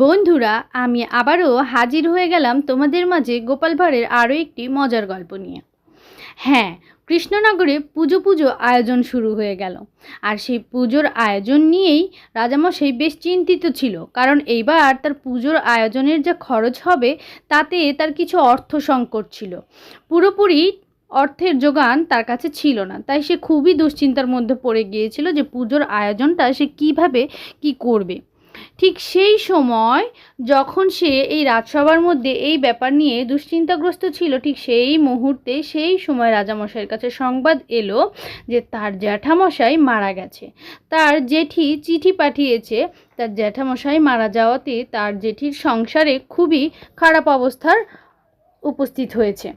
বন্ধুরা, আমি আবারও হাজির হয়ে গেলাম তোমাদের মাঝে গোপাল ভাঁড়ের আরও একটি মজার গল্প নিয়ে। হ্যাঁ কৃষ্ণনগরে পুজো পুজো আয়োজন শুরু হয়ে গেল। আর সেই পুজোর আয়োজন নিয়েই রাজামশাই বেশ চিন্তিত ছিল, কারণ এইবার তার পুজোর আয়োজনের যা খরচ হবে, তাতে তার কিছু অর্থ সংকট ছিল। পুরোপুরি অর্থের যোগান তার কাছে ছিল না, তাই সে খুবই দুশ্চিন্তার মধ্যে পড়ে গিয়েছিল যে পুজোর আয়োজনটা সে কীভাবে কি করবে। ঠিক সেই সময় যখন সে এই রাজসভার মধ্যে এই ব্যাপার নিয়ে দুশ্চিন্তাগ্রস্ত ছিল, ঠিক সেই মুহূর্তে সেই সময় রাজামশাইয়ের কাছে সংবাদ এলো যে তার জ্যাঠামশাই মারা গেছে। তার জেঠি চিঠি পাঠিয়েছে, তার জ্যাঠামশাই মারা যাওয়াতে তার জেঠির সংসারে খুবই খারাপ অবস্থার উপস্থিত হয়েছে।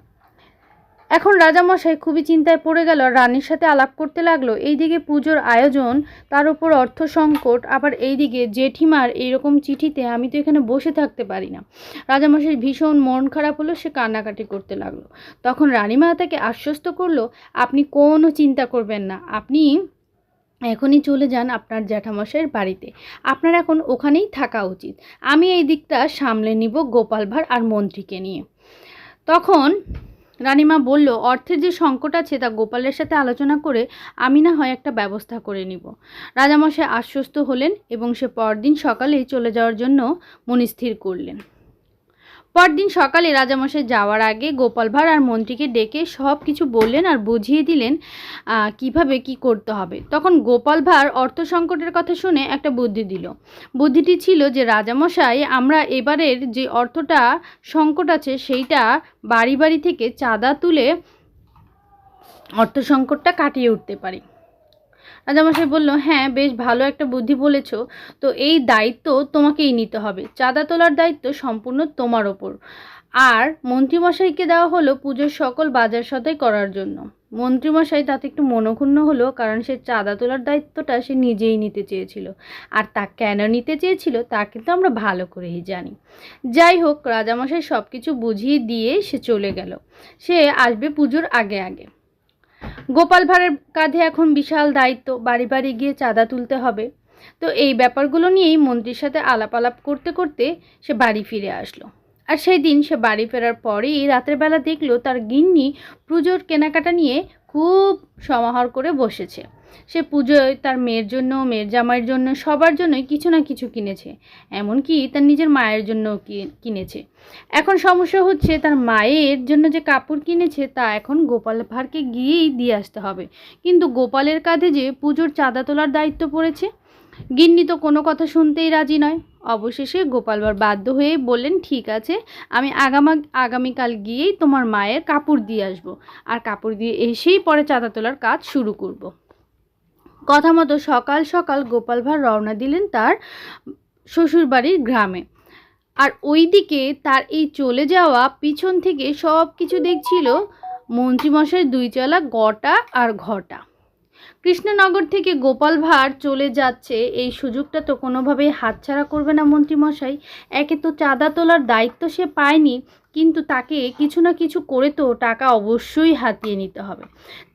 এখন রাজামশাই খুবই চিন্তায় পড়ে গেল রানীর সাথে আলাপ করতে লাগল। এইদিকে পুজোর আয়োজন, তার উপর অর্থ সংকট, আবার এইদিকে জেঠিমার এইরকম চিঠিতে আমি তো এখানে বসে থাকতে পারি না। রাজামশাই ভীষণ মন খারাপ হলো, সে কান্নাকাটি করতে লাগল। তখন রানীমা তাকে আশ্বস্ত করল, আপনি কোনো চিন্তা করবেন না, আপনি এখনই চলে যান আপনার জ্যাঠামশাইয়ের বাড়িতে। আপনার এখন ওখানেই থাকা উচিত। আমি এই দিকটা সামলে নিব গোপাল ভাঁড় আর মন্ত্রীকে নিয়ে। তখন রানিমা বলল, অর্থের যে সংকট আছে তা গোপালের সাথে আলোচনা করে আমি না হয় একটা ব্যবস্থা করে নিব। রাজামশাই আশ্বস্ত হলেন এবং সে পরদিন সকালেই চলে যাওয়ার জন্য মনস্থির করলেন। পরদিন সকালে রাজামশাই যাওয়ার আগে গোপাল ভাঁড় আর মন্ত্রীকে ডেকে সব কিছু বললেন আর বুঝিয়ে দিলেন কীভাবে কি করতে হবে। তখন গোপাল ভাঁড় অর্থ সংকটের কথা শুনে একটা বুদ্ধি দিল। বুদ্ধিটি ছিল যে, রাজামশাই, আমরা এবারের যে অর্থটা সংকট আছে, সেইটা বাড়ি বাড়ি থেকে চাঁদা তুলে অর্থ সংকটটা কাটিয়ে উঠতে পারি। রাজামশাই বলল হ্যাঁ বেশ ভালো একটা বুদ্ধি বলেছ। তো এই দায়িত্ব তোমাকেই নিতে হবে। চাঁদা তোলার দায়িত্ব সম্পূর্ণ তোমার ওপর। আর মন্ত্রীমশাইকে দেওয়া হলো পুজোর সকল বাজার সদাই করার জন্য। মন্ত্রীমশাই তাতে একটু মনক্ষুণ্ণ হলো, কারণ সে চাঁদা তোলার দায়িত্বটা সে নিজেই নিতে চেয়েছিল। আর তা কেন নিতে চেয়েছিল, তা কিন্তু আমরা ভালো করেই জানি। যাই হোক, রাজামশাই সব কিছু বুঝিয়ে দিয়ে সে চলে গেল। সে আসবে পুজোর আগে আগে। গোপাল ভাঁড়ের কাঁধে এখন বিশাল দায়িত্ব, বাড়ি বাড়ি গিয়ে চাঁদা তুলতে হবে। তো এই ব্যাপারগুলো নিয়েই মন্ত্রীর সাথে আলাপ আলাপ করতে করতে সে বাড়ি ফিরে আসলো। আর সেই দিন সে বাড়ি ফেরার পরেই রাতের বেলা দেখল তার গিন্নি পুজোর কেনাকাটা নিয়ে খুব সমাহার করে বসেছে। সে পুজোয় তার মেয়ের জন্য, মেয়ের জামাইয়ের জন্য, সবার জন্যই কিছু না কিছু কিনেছে। এমনকি তার নিজের মায়ের জন্য কিনেছে। এখন সমস্যা হচ্ছে তার মায়ের জন্য যে কাপড় কিনেছে, তা এখন গোপাল ভাঁড়কে গিয়েই দিয়ে আসতে হবে। কিন্তু গোপালের কাঁধে যে পুজোর চাঁদা তোলার দায়িত্ব পড়েছে, গিন্নি তো কোনো কথা শুনতেই রাজি নয়। অবশেষে গোপাল ভাঁড় বাধ্য হয়ে বললেন, ঠিক আছে, আমি আগামা, আগামীকাল গিয়েই তোমার মায়ের কাপড় দিয়ে আসব। আর কাপড় দিয়ে এসেই পরে চাঁদা তোলার কাজ শুরু করব। কথা মতো সকাল সকাল গোপাল ভাঁড় রওনা দিলেন তার শ্বশুরবাড়ির গ্রামে। আর ওইদিকে তার এই চলে যাওয়া পিছন থেকে সব কিছু দেখছিল মন্ত্রীমশাই দুই চালা গটা আর ঘটা। কৃষ্ণনগর থেকে গোপাল ভাঁড় চলে যাচ্ছে, এই সুযোগটা তো কোনোভাবেই হাতছাড়া করবে না মন্ত্রীমশাই। একে তো চাঁদা তোলার দায়িত্ব সে পায়নি কিন্তু তাকে কিছু না কিছু করে তো টাকা অবশ্যই হাতিয়ে নিতে হবে।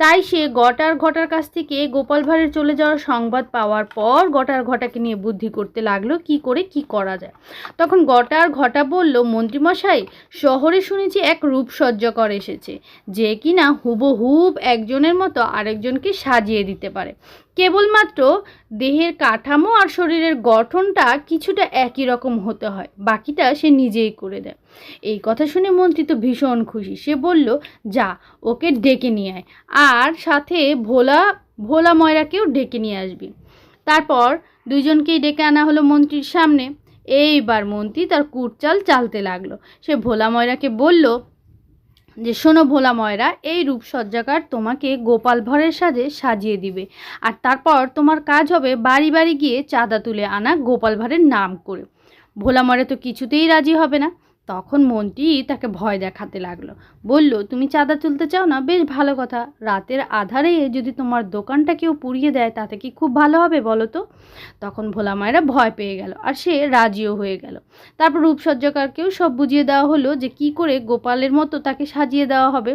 তাই সে গটার ঘটার কাছ থেকে গোপাল ভাঁড়ের চলে যাওয়ার সংবাদ পাওয়ার পর গটার ঘটাকে নিয়ে বুদ্ধি করতে লাগল, কি করে, কি করা যায়। তখন গটার ঘটা বলল, মন্ত্রীমশাই, শহরে শুনেছি এক রূপসজ্জাকর এসেছে, যে কিনা হুবহুব একজনের মতো আরেকজনকে সাজিয়ে দিতে পারে। কেবলমাত্র দেহের কাঠামো আর শরীরের গঠনটা কিছুটা একই রকম হতে হয়, বাকিটা সে নিজেই করে দেয়। এই কথা শুনে মন্ত্রী তো ভীষণ খুশি। সে বলল, যা, ওকে ডেকে নিয়ে আয়। আর সাথে ভোলা ভোলা ময়রাকেও ডেকে নিয়ে আসবি। তারপর দুইজনকেই ডেকে আনা হলো মন্ত্রীর সামনে। এইবার মন্ত্রী তার কুটচাল চালতে লাগল। সে ভোলা ময়রাকে বলল, যে শোনো ভোলা ময়রা, এই রূপসজ্জাকার তোমাকে গোপাল ভরের সাজে সাজিয়ে দিবে। আর তারপর তোমার কাজ হবে বাড়ি বাড়ি গিয়ে চাঁদা তুলে আনা গোপাল ভাঁড়ের নাম করে। ভোলা ময়রা তো কিছুতেই রাজি হবে না। তখন মন্ত্রী তাকে ভয় দেখাতে লাগল। বলল, তুমি চাঁদা তুলতে চাও না? বেশ ভালো কথা। রাতের আধারে যদি তোমার দোকানটা কেউ পুড়িয়ে দেয়, তাতে কি খুব ভালো হবে বলো তো? তখন ভোলা মায়েরা ভয় পেয়ে গেল আর সে রাজিও হয়ে গেল। তারপর রূপসজ্জাকারকেও সব বুঝিয়ে দেওয়া হলো যে কি করে গোপালের মতো তাকে সাজিয়ে দেওয়া হবে।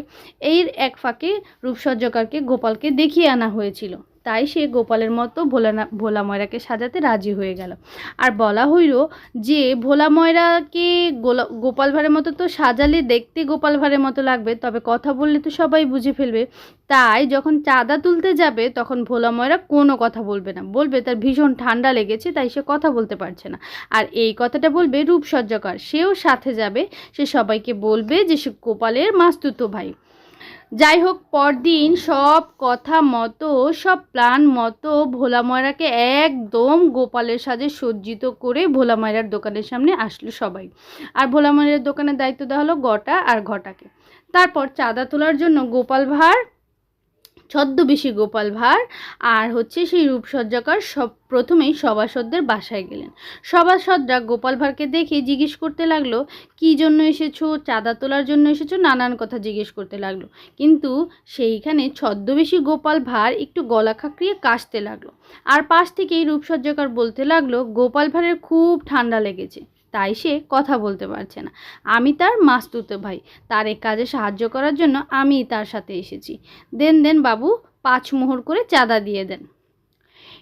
এই এক ফাঁকে রূপসজ্জাকারকে গোপালকে দেখিয়ে আনা হয়েছিল। তাই সে গোপালের মতো ভোলা ভোলা ময়রাকে সাজাতে রাজি হয়ে গেল। আর বলা হইল যে, ভোলা ময়রাকে গোলা, গোপাল ভাঁড়ের মতো তো সাজালে দেখতে গোপাল ভাঁড়ের মতো লাগবে, তবে কথা বললে তো সবাই বুঝে ফেলবে। তাই যখন চাঁদা তুলতে যাবে, তখন ভোলা ময়রা কোনো কথা বলবে না। বলবে, তার ভীষণ ঠান্ডা লেগেছে, তাই সে কথা বলতে পারছে না। আর এই কথাটা বলবে রূপসজ্জাকর। সেও সাথে যাবে। সে সবাইকে বলবে যে, সে গোপালের মাস্তুতো ভাই। যাই হোক পরদিন সব কথা মতো, সব প্ল্যান মতো ভোলা ময়রাকে একদম গোপালের সাজে সজ্জিত করে ভোলা ময়রার দোকানের সামনে আসলো সবাই। আর ভোলা ময়রার দোকানের দায়িত্ব দেওয়া হলো গটা আর ঘটাকে। তারপর চাঁদা তোলার জন্য গোপাল ভাঁড়, ছদ্মবেশী গোপাল ভাঁড়, আর হচ্ছে সেই রূপসজ্জাকার সব প্রথমেই সভাসদদের বাসায় গেলেন। সভাসদরা গোপাল ভাঁড়কে দেখে জিজ্ঞেস করতে লাগল, কী জন্য এসেছ? চাঁদা তোলার জন্য এসেছ? নানান কথা জিজ্ঞেস করতে লাগল। কিন্তু সেইখানে ছদ্মবেশী গোপাল ভাঁড় একটু গলা খাঁকড়িয়ে কাশতে লাগল। আর পাশ থেকেই রূপসজ্জাকার বলতে লাগল, গোপাল ভাঁড়ের খুব ঠান্ডা লেগেছে, তাই সে কথা বলতে পারছে না। আমি তার মাস্তুতো ভাই, তার এই কাজে সাহায্য করার জন্য আমি তার সাথে এসেছি। দেন দেন বাবু, পাঁচ মোহর করে চাঁদা দিয়ে দেন।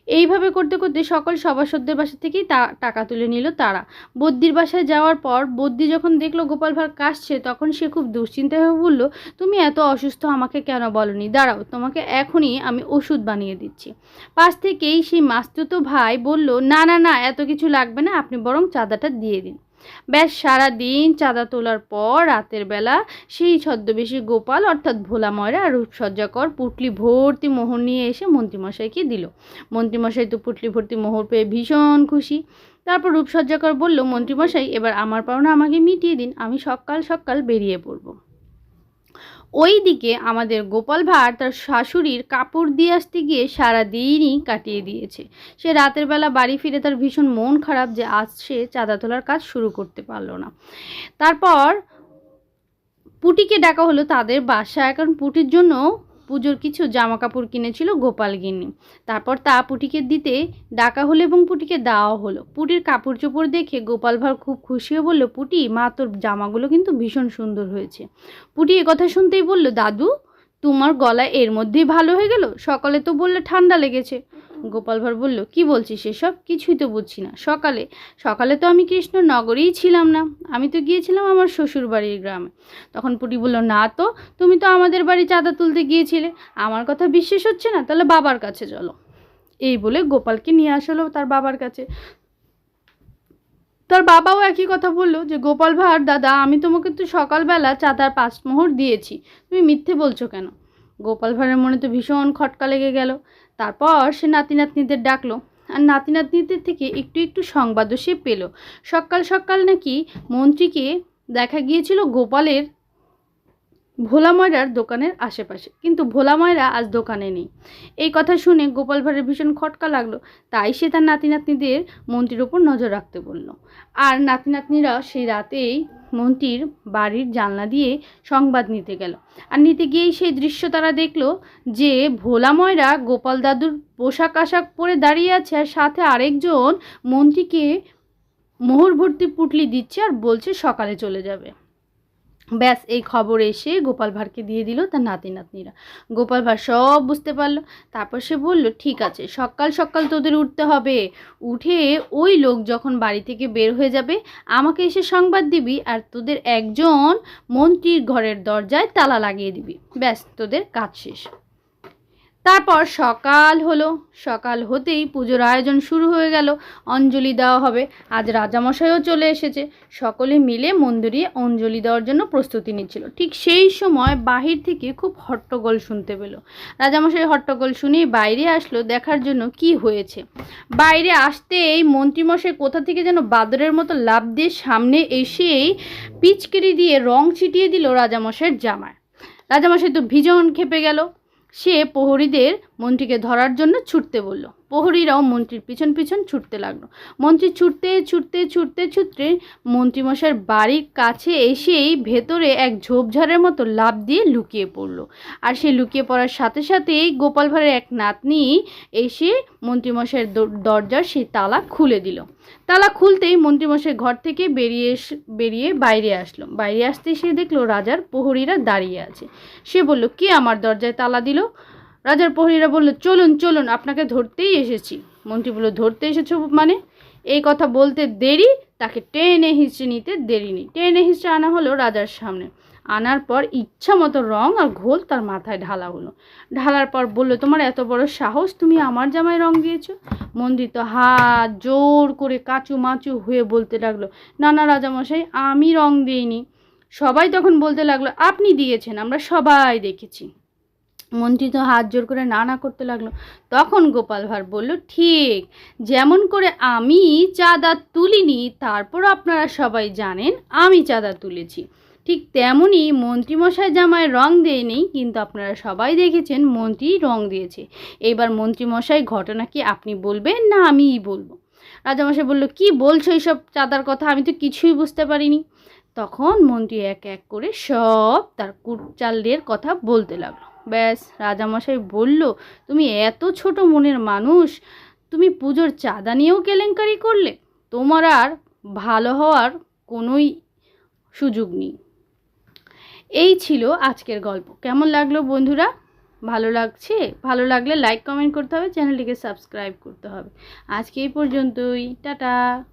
এইভাবে করতে করতে সকল সভাসদদের বাসা থেকেই টাকা তুলে নিল তারা। বদ্যির বাসায় যাওয়ার পর বদ্যি যখন দেখল গোপাল ভাঁড় কাশছে, তখন সে খুব দুশ্চিন্তায় হয়ে বলল, তুমি এত অসুস্থ আমাকে কেন বলনি? দাঁড়াও, তোমাকে এখনই আমি ওষুধ বানিয়ে দিচ্ছি। পাশ থেকেই সেই মাস্তুতো ভাই বলল, না না না, এত কিছু লাগবে না, আপনি বরং চাঁদাটা দিয়ে দিন। ব্যাস সারা দিন চাঁদা তোলার পর রাতের বেলা সেই ছদ্মবেশী গোপাল, অর্থাৎ ভোলা ময়রা রূপসজ্জাকর পুটলি ভর্তি মোহর নিয়ে এসে মন্ত্রীমশাইকে দিল। মন্ত্রীমশাই তো পুটলি ভর্তি মোহর পেয়ে ভীষণ খুশি। তারপর রূপসজ্জাকর বলল, মন্ত্রীমশাই, এবার আমার পাওনা আমাকে মিটিয়ে দিন, আমি সকাল সকাল বেরিয়ে পড়ব। ওই দিকে আমাদের গোপাল ভাঁড় তার শাশুড়ির কাপড় দিয়ে আসতে গিয়ে সারা দিনই কাটিয়ে দিয়েছে। সে রাতের বেলা বাড়ি ফিরে তার ভীষণ মন খারাপ যে আজ সে চাঁদা তোলার কাজ শুরু করতে পারল না। তারপর পুটিকে ডাকা হলো তাদের বাসায়, কারণ পুটির জন্য পুজোর কিছু জামা কাপড় কিনেছিল গোপাল গিন্নি। তারপর তা পুটিকে দিতে ডাকা হলো এবং পুটিকে দেওয়া হলো। পুটির কাপড় চোপড় দেখে গোপাল ভাঁড় খুব খুশি হয়ে বলল, পুটি, মা, তোর জামাগুলো কিন্তু ভীষণ সুন্দর হয়েছে। পুটি কথা শুনতেই বলল, দাদু, তোমার গলা এর মধ্যেই ভালো হয়ে গেল? সকালে তো বললে ঠান্ডা লেগেছে। গোপাল ভাঁড় বলল, কি বলছিস সেসব কিছুই তো বুঝছি না। সকালে সকালে তো আমি কৃষ্ণনগরেই ছিলাম না। আমি তো গিয়েছিলাম আমার শ্বশুর বাড়ির গ্রামে। তখন পুটি বলল, না তো, তুমি তো আমাদের বাড়ি চাঁদা তুলতে গিয়েছিলে। আমার কথা বিশ্বাস হচ্ছে না? তাহলে বাবার কাছে চলো। এই বলে গোপালকে নিয়ে আসলো তার বাবার কাছে। তার বাবাও একই কথা বলল যে, গোপাল ভাঁড়, দাদা, আমি তোমাকে তো সকালবেলা চাঁদার পাঁচ মোহর দিয়েছি। তুমি মিথ্যে বলছো কেন? গোপাল ভাঁড়ের মনে তো ভীষণ খটকা লেগে গেল। তারপর সে নাতি নাতনিদের ডাকলো। আর নাতি নাতনিদের থেকে একটু একটু সংবাদও সে পেল। সকাল সকাল নাকি মন্ত্রীকে দেখা গিয়েছিল গোপালের ভোলা ময়রার দোকানের আশেপাশে। কিন্তু ভোলা ময়রা আজ দোকানে নেই। এই কথা শুনে গোপাল ভাঁড়ের ভীষণ খটকা লাগল। তাই সে তার নাতি নাতনিদের মন্ত্রীর ওপর নজর রাখতে বলল। আর নাতি নাতনিরা সেই রাতেই মন্ত্রীর বাড়ির জানলা দিয়ে সংবাদ নিতে গেল। আর নিতে গিয়েই সেই দৃশ্য তারা দেখল যে ভোলাময়রা গোপাল দাদুর পোশাক আশাক পরে দাঁড়িয়ে আছে আর সাথে আরেকজন মন্ত্রীকে মোহর ভর্তি পুটলি দিচ্ছে আর বলছে সকালে চলে যাবে। ব্যাস, এই খবর এসে গোপাল ভাঁড়কে দিয়ে দিল তার নাতি নাতনিরা। গোপাল ভাঁড় সব বুঝতে পারল। তারপর সে বলল, ঠিক আছে, সকাল সকাল তোদের উঠতে হবে। উঠে ওই লোক যখন বাড়ি থেকে বের হয়ে যাবে, আমাকে এসে সংবাদ দিবি আর তোদের একজন মন্ত্রীর ঘরের দরজায় তালা লাগিয়ে দিবি। ব্যাস, তোদের কাজ শেষ। তারপর সকাল হলো, সকাল হতেই পুজোর আয়োজন শুরু হয়ে গেল। অঞ্জলি দেওয়া হবে। আজ রাজামশাইও চলে এসেছে। সকলে মিলে মন্দিরে অঞ্জলি দেওয়ার জন্য প্রস্তুতি নিচ্ছিল। ঠিক সেই সময় বাহির থেকে খুব হট্টগোল শুনতে পেল। রাজামশাই হট্টগোল শুনেই বাইরে আসলো দেখার জন্য কি হয়েছে। বাইরে আসতেই মন্ত্রীমশাই কোথা থেকে যেন বাদরের মতো লাভ দিয়ে সামনে এসেই পিচকিরি দিয়ে রং ছিটিয়ে দিল রাজামশাইয়ের জামায়। রাজামশাই তো ভীষণ খেপে গেল। সে প্রহরীদের মন্ত্রীকে ধরার জন্য ছুটতে বলল। প্রহরীরাও মন্ত্রীর পিছন পিছন ছুটতে লাগল। মন্ত্রী ছুটতে ছুটতে ছুটতে ছুটতে মন্ত্রীমশাইয়ের বাড়ির কাছে এসেই ভেতরে এক ঝোপঝাড়ের মতো লাভ দিয়ে লুকিয়ে পড়ল। আর সে লুকিয়ে পড়ার সাথে সাথেই গোপাল ভাঁড়ের এক নাতনি এসে মন্ত্রীমশাইয়ের দরজার সেই তালা খুলে দিল। তালা খুলতেই মন্ত্রীমশাই ঘর থেকে বেরিয়ে বেরিয়ে বাইরে আসলো। বাইরে আসতে সে দেখল রাজার প্রহরীরা দাঁড়িয়ে আছে। সে বলল, কে আমার দরজায় তালা দিল? রাজার প্রহরীরা বলল, চলুন চলুন, আপনাকে ধরতেই এসেছি। মন্ত্রী বলল, ধরতে এসেছ মানে? এই কথা বলতে দেরি, তাকে টেনে হিঁচড়ে নিতে দেরি নেই। টেনে হিঁচড়ে আনা হলো রাজার সামনে। আনার পর ইচ্ছা মতো রং আর ঘোল তার মাথায় ঢালা হলো। ঢালার পর বলল, তোমার এত বড় সাহস, তুমি আমার জামায় রং দিয়েছ? মন্দির তো হাত জোর করে কাঁচু মাচু হয়ে বলতে লাগল না না রাজামশাই, আমি রং দিইনি। সবাই তখন বলতে লাগল, আপনি দিয়েছেন, আমরা সবাই দেখেছি। মন্ত্রী তো হাত জোর করে না না করতে লাগল। তখন গোপাল ভাঁড় বলল, ঠিক, যেমন করে আমি চাঁদা তুলিনি, তারপর আপনারা সবাই জানেন, আমি চাঁদা তুলেছি। ঠিক তেমনই মন্ত্রীমশাই জামায় রং দেয়নি, কিন্তু আপনারা সবাই দেখেছেন মন্ত্রী রং দিয়েছে। এবার মন্ত্রীমশাই ঘটনা কি আপনি বলবেন না আমিই বলব? রাজামশাই বলল, কি বলছো এইসব চাঁদার কথা? আমি তো কিছুই বুঝতে পারিনি। তখন মন্ত্রী এক এক করে সব তার কুটচালের কথা বলতে লাগল। ব্যাস, রাজামশাই বলল, তুমি এত ছোট মনের মানুষ, তুমি পুজোর চাঁদা নিয়েও কেলেঙ্কারি করলে? তোমার আর ভালো হওয়ার কোনোই সুযোগ নেই। এই ছিল আজকের গল্প। কেমন লাগল বন্ধুরা? ভালো লাগছে? ভালো লাগলে লাইক, কমেন্ট করতে হবে, চ্যানেলটিকে সাবস্ক্রাইব করতে হবে। আজকে এই পর্যন্তই। টাটা।